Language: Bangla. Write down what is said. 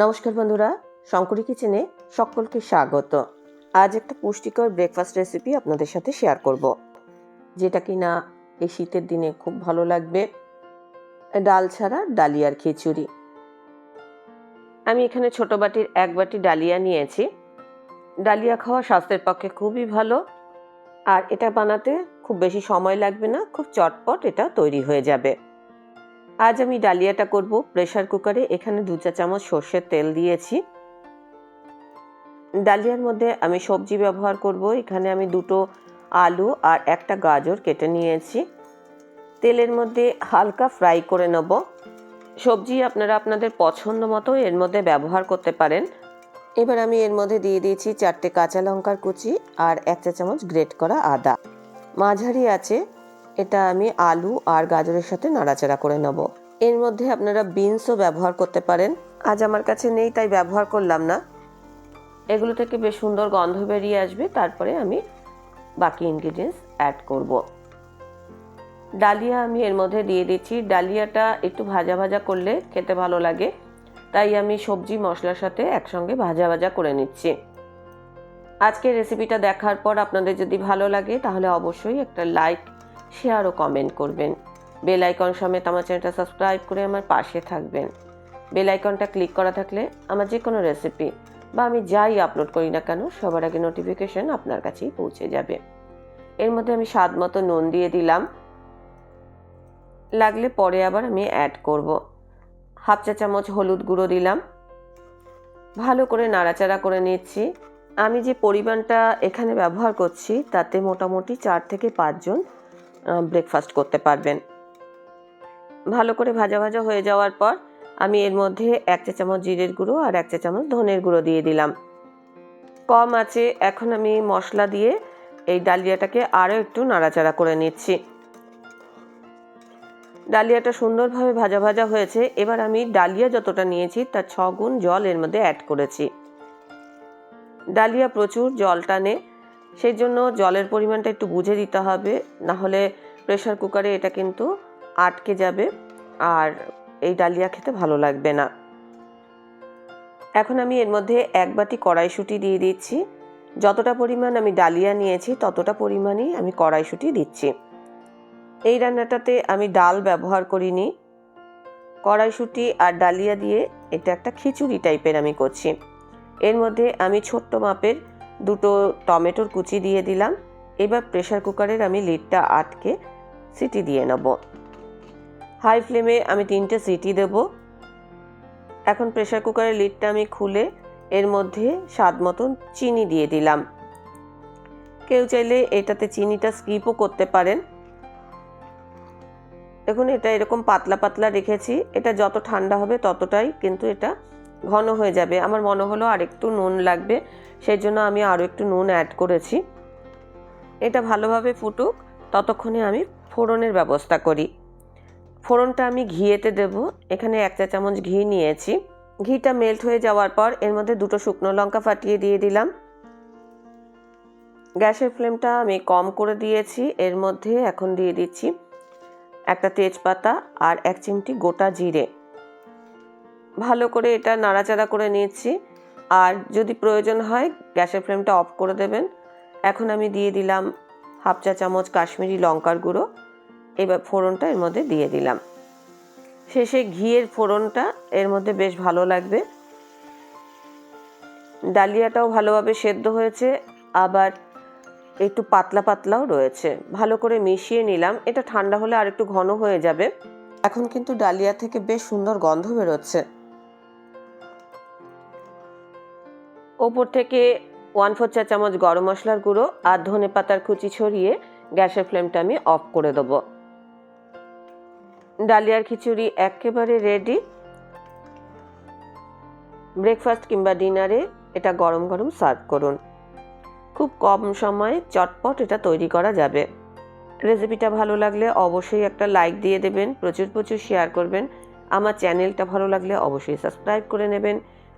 নমস্কার বন্ধুরা, শঙ্করী কিচেনে সকলকে স্বাগত। আজ একটা পুষ্টিকর ব্রেকফাস্ট রেসিপি আপনাদের সাথে শেয়ার করব। যেটা কি না এই শীতের দিনে খুব ভালো লাগবে। ডাল ছাড়া ডালিয়ার খিচুড়ি। আমি এখানে ছোট বাটির এক বাটি ডালিয়া নিয়েছি। ডালিয়া খাওয়া স্বাস্থ্যের পক্ষে খুবই ভালো। আর এটা বানাতে খুব বেশি সময় লাগবে না, খুব চটপট এটা তৈরি হয়ে যাবে। আজ আমি ডালিয়াটা করব প্রেসার কুকারে। এখানে দু চা চামচ সর্ষের তেল দিয়েছি। ডালিয়ার মধ্যে আমি সবজি ব্যবহার করব। এখানে আমি দুটো আলু আর একটা গাজর কেটে নিয়েছি। তেলের মধ্যে হালকা ফ্রাই করে নেব। সবজি আপনারা আপনাদের পছন্দ মতো এর মধ্যে ব্যবহার করতে পারেন। এবার আমি এর মধ্যে দিয়ে দিয়েছি চারটে কাঁচা লঙ্কার কুচি আর এক চা চামচ গ্রেট করা আদা। মাঝারি আছে এটা আমি আলু আর গাজরের সাথে নাড়াচাড়া করে নেব। এর মধ্যে আপনারা বিনসও ব্যবহার করতে পারেন। আজ আমার কাছে নেই, তাই ব্যবহার করলাম না। এগুলো থেকে বেশ সুন্দর গন্ধ বেরিয়ে আসবে, তারপরে আমি বাকি ইনগ্রিডিয়েন্টস অ্যাড করব। ডালিয়া আমি এর মধ্যে দিয়ে দিচ্ছি। ডালিয়াটা একটু ভাজা ভাজা করলে খেতে ভালো লাগে। তাই আমি সবজি, মশলার সাথে একসঙ্গে ভাজা ভাজা করে নিচ্ছি। আজকের রেসিপিটা দেখার পর আপনাদের যদি ভালো লাগে, তাহলে অবশ্যই একটা লাইক শেয়ার ও কমেন্ট করবেন। বেল আইকন সমেত আমার চ্যানেলটা সাবস্ক্রাইব করে আমার পাশে থাকবেন। বেল আইকনটা ক্লিক করা থাকলে আমার যে কোনো রেসিপি বা আমি যাই আপলোড করি না কেন, সবার আগে নোটিফিকেশন আপনার কাছেই পৌঁছে যাবে। এর মধ্যে আমি স্বাদ মতো নুন দিয়ে দিলাম। লাগলে পরে আবার আমি অ্যাড করব। হাফ চা চামচ হলুদ গুঁড়ো দিলাম। ভালো করে নাড়াচাড়া করে নিচ্ছি। আমি যে পরিমাণটা এখানে ব্যবহার করছি, তাতে মোটামুটি চার থেকে পাঁচজন ব্রেকফাস্ট করতে পারবেন। ভালো করে ভাজা ভাজা হয়ে যাওয়ার পর আমি এর মধ্যে এক চা চামচ জিরের গুঁড়ো আর এক চা চামচ ধনের গুঁড়ো দিয়ে দিলাম। কম আছে, এখন আমি মশলা দিয়ে এই ডালিয়াটাকে আরও একটু নাড়াচাড়া করে নিচ্ছি। ডালিয়াটা সুন্দরভাবে ভাজা ভাজা হয়েছে, এবার আমি ডালিয়া যতটা নিয়েছি তার ছ গুণ জল এর মধ্যে অ্যাড করেছি। ডালিয়া প্রচুর জল টানে সেই জন্য জলের পরিমাণটা একটু বুঝে দিতে হবে, না হলে প্রেশার কুকারে এটা কিন্তু আটকে যাবে আর এই ডালিয়া খেতে ভালো লাগবে না। এখন আমি এর মধ্যে এক বাটি কড়াইশুঁটি দিয়ে দিচ্ছি। যতটা পরিমাণ আমি ডালিয়া নিয়েছি, ততটা পরিমাণই আমি কড়াইশুঁটি দিচ্ছি। এই রান্নাটাতে আমি ডাল ব্যবহার করিনি। কড়াইশুঁটি আর ডালিয়া দিয়ে এটা একটা খিচুড়ি টাইপের আমি করছি। এর মধ্যে আমি ছোট্ট মাপের দুটো টমেটোর কুচি দিয়ে দিলাম। এবার প্রেশার কুকারের আমি লিডটা আটকে সিটি দিয়ে নেব। হাই ফ্লেমে আমি তিনটে সিটি দেব। এখন প্রেশার কুকারের লিডটা আমি খুলে এর মধ্যে স্বাদ মতন চিনি দিয়ে দিলাম। কেউ চাইলে এটাতে চিনিটা স্কিপও করতে পারেন। দেখুন, এটা এরকম পাতলা পাতলা রেখেছি। এটা যত ঠান্ডা হবে ততটাই কিন্তু এটা ঘন হয়ে যাবে। আমার মনে হলো আর একটু নুন লাগবে সেই জন্য আমি আরও একটু নুন অ্যাড করেছি। এটা ভালোভাবে ফুটুক, ততক্ষণে আমি ফোড়নের ব্যবস্থা করি। ফোড়নটা আমি ঘিয়েতে দেব। এখানে এক চা চামচ ঘি নিয়েছি। ঘিটা মেল্ট হয়ে যাওয়ার পর এর মধ্যে দুটো শুকনো লঙ্কা ফাটিয়ে দিয়ে দিলাম। গ্যাসের ফ্লেমটা আমি কম করে দিয়েছি। এর মধ্যে এখন দিয়ে দিচ্ছি একটা তেজপাতা আর এক চিমটি গোটা জিরে। ভালো করে এটা নাড়াচাড়া করে নিয়েছি। আর যদি প্রয়োজন হয়, গ্যাসের ফ্লেমটা অফ করে দেবেন। এখন আমি দিয়ে দিলাম হাফ চা চামচ কাশ্মীরি লঙ্কার গুঁড়ো। এবার ফোড়নটা এর মধ্যে দিয়ে দিলাম। শেষে ঘিয়ের ফোড়নটা এর মধ্যে বেশ ভালো লাগবে। ডালিয়াটাও ভালোভাবে সেদ্ধ হয়েছে। আবার একটু পাতলা পাতলাও রয়েছে। ভালো করে মিশিয়ে নিলাম। এটা ঠান্ডা হলে আর একটু ঘন হয়ে যাবে। এখন কিন্তু ডালিয়া থেকে বেশ সুন্দর গন্ধ বেরোচ্ছে। ওপর থেকে ওয়ান ফোর চা চামচ গরম মশলার গুঁড়ো আর ধনে পাতার কুচি ছড়িয়ে গ্যাসের ফ্লেমটা আমি অফ করে দেবো। ডালিয়ার খিচুড়ি একেবারে রেডি ব্রেকফাস্ট কিংবা ডিনারে এটা গরম গরম সার্ভ করুন। খুব কম সময়ে চটপট এটা তৈরি করা যাবে। রেসিপিটা ভালো লাগলে অবশ্যই একটা লাইক দিয়ে দেবেন, প্রচুর প্রচুর শেয়ার করবেন। আমার চ্যানেলটা ভালো লাগলে অবশ্যই সাবস্ক্রাইব করে নেবেন।